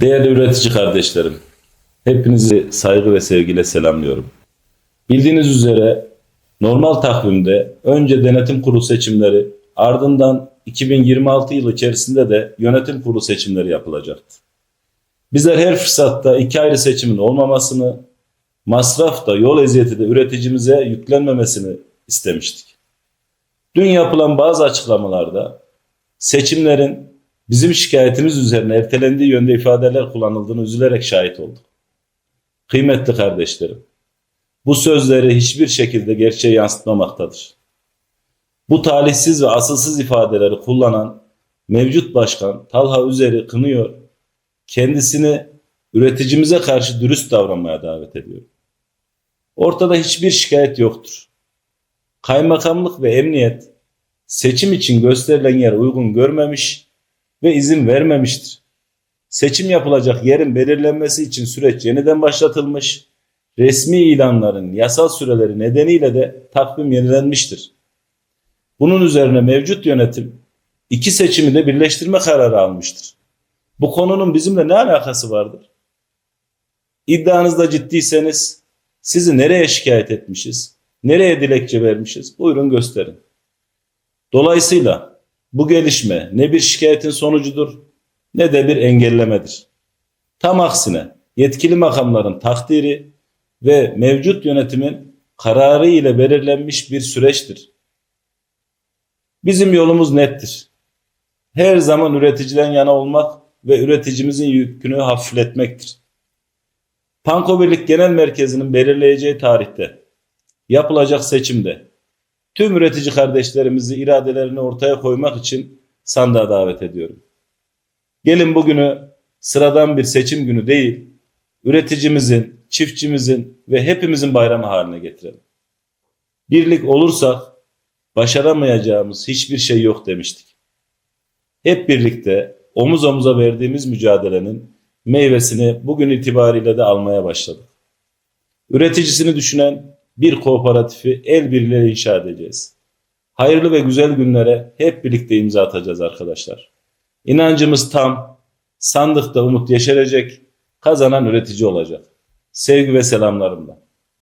Değerli üretici kardeşlerim, hepinizi saygı ve sevgiyle selamlıyorum. Bildiğiniz üzere normal takvimde önce denetim kurulu seçimleri ardından 2026 yılı içerisinde de yönetim kurulu seçimleri yapılacaktı. Bizler her fırsatta iki ayrı seçimin olmamasını, masraf da yol eziyeti de üreticimize yüklenmemesini istemiştik. Dün yapılan bazı açıklamalarda seçimlerin bizim şikayetimiz üzerine ertelendiği yönde ifadeler kullanıldığını üzülerek şahit olduk. Kıymetli kardeşlerim, bu sözleri hiçbir şekilde gerçeği yansıtmamaktadır. Bu talihsiz ve asılsız ifadeleri kullanan mevcut başkan Talha Üzer'i kınıyor, kendisini üreticimize karşı dürüst davranmaya davet ediyor. Ortada hiçbir şikayet yoktur. Kaymakamlık ve emniyet seçim için gösterilen yer uygun görmemiş ve izin vermemiştir. Seçim yapılacak yerin belirlenmesi için süreç yeniden başlatılmış, resmi ilanların yasal süreleri nedeniyle de takvim yenilenmiştir. Bunun üzerine mevcut yönetim iki seçimi de birleştirme kararı almıştır. Bu konunun bizimle ne alakası vardır? İddianızda ciddiyseniz sizi nereye şikayet etmişiz? Nereye dilekçe vermişiz? Buyurun gösterin. Dolayısıyla bu gelişme ne bir şikayetin sonucudur ne de bir engellemedir. Tam aksine yetkili makamların takdiri ve mevcut yönetimin kararı ile belirlenmiş bir süreçtir. Bizim yolumuz nettir. Her zaman üreticiden yana olmak ve üreticimizin yükünü hafifletmektir. Panko Birlik Genel Merkezi'nin belirleyeceği tarihte yapılacak seçimde tüm üretici kardeşlerimizi iradelerini ortaya koymak için sandığa davet ediyorum. Gelin bugünü sıradan bir seçim günü değil, üreticimizin, çiftçimizin ve hepimizin bayramı haline getirelim. Birlik olursak başaramayacağımız hiçbir şey yok demiştik. Hep birlikte omuz omuza verdiğimiz mücadelenin meyvesini bugün itibariyle de almaya başladık. Üreticisini düşünen bir kooperatifi el birliğiyle inşa edeceğiz. Hayırlı ve güzel günlere hep birlikte imza atacağız arkadaşlar. İnancımız tam, sandıkta umut yeşerecek, kazanan üretici olacak. Sevgi ve selamlarımla.